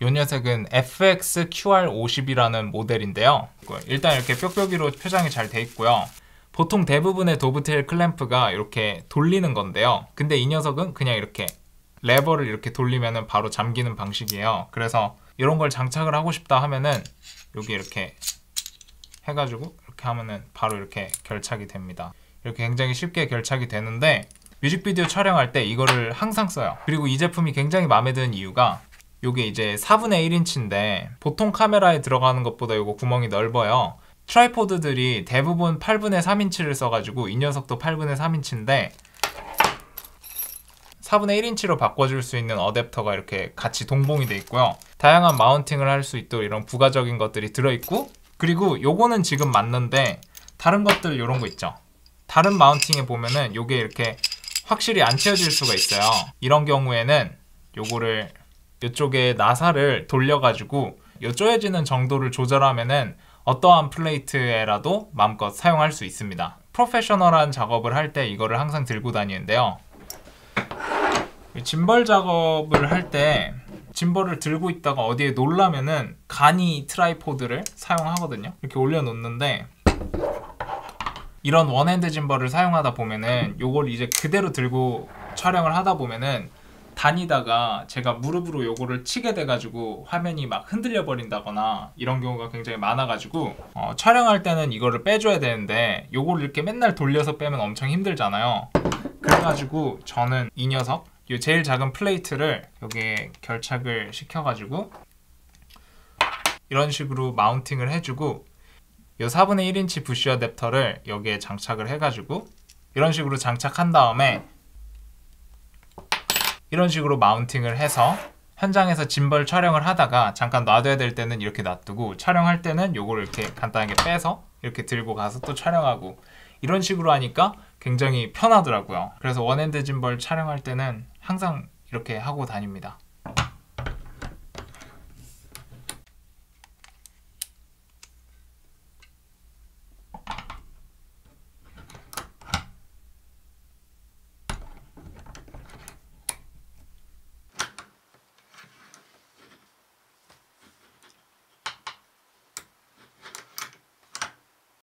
이 녀석은 FXQR50이라는 모델인데요. 일단 이렇게 뾱뾱이로 표장이 잘 돼 있고요. 보통 대부분의 도브테일 클램프가 이렇게 돌리는 건데요. 근데 이 녀석은 그냥 이렇게 레버를 이렇게 돌리면 바로 잠기는 방식이에요. 그래서 이런 걸 장착을 하고 싶다 하면은 여기 이렇게 해가지고 이렇게 하면은 바로 이렇게 결착이 됩니다. 이렇게 굉장히 쉽게 결착이 되는데 뮤직비디오 촬영할 때 이거를 항상 써요. 그리고 이 제품이 굉장히 마음에 드는 이유가 이게 이제 4분의 1인치인데 보통 카메라에 들어가는 것보다 이거 구멍이 넓어요. 트라이포드들이 대부분 8분의 3인치를 써가지고 이 녀석도 8분의 3인치인데 4분의 1인치로 바꿔줄 수 있는 어댑터가 이렇게 같이 동봉이 돼 있고요. 다양한 마운팅을 할 수 있도록 이런 부가적인 것들이 들어있고 그리고 요거는 지금 맞는데 다른 것들 이런 거 있죠. 다른 마운팅에 보면은 요게 이렇게 확실히 안 채워질 수가 있어요. 이런 경우에는 요거를 이쪽에 나사를 돌려가지고 요 쪼여지는 정도를 조절하면은 어떠한 플레이트에라도 마음껏 사용할 수 있습니다. 프로페셔널한 작업을 할 때 이거를 항상 들고 다니는데요. 짐벌 작업을 할 때 짐벌을 들고 있다가 어디에 놀라면은 간이 트라이포드를 사용하거든요. 이렇게 올려놓는데 이런 원핸드 짐벌을 사용하다 보면은 요걸 이제 그대로 들고 촬영을 하다 보면은 다니다가 제가 무릎으로 요거를 치게 돼가지고 화면이 막 흔들려 버린다거나 이런 경우가 굉장히 많아가지고 어, 촬영할 때는 이거를 빼줘야 되는데 요거를 이렇게 맨날 돌려서 빼면 엄청 힘들잖아요. 그래가지고 저는 이 녀석 이 제일 작은 플레이트를 여기에 결착을 시켜가지고 이런 식으로 마운팅을 해주고 이 4분의 1인치 부시 어댑터를 여기에 장착을 해가지고 이런 식으로 장착한 다음에 이런 식으로 마운팅을 해서 현장에서 짐벌 촬영을 하다가 잠깐 놔둬야 될 때는 이렇게 놔두고 촬영할 때는 요거를 이렇게 간단하게 빼서 이렇게 들고 가서 또 촬영하고 이런 식으로 하니까 굉장히 편하더라고요. 그래서 원핸드 짐벌 촬영할 때는 항상 이렇게 하고 다닙니다.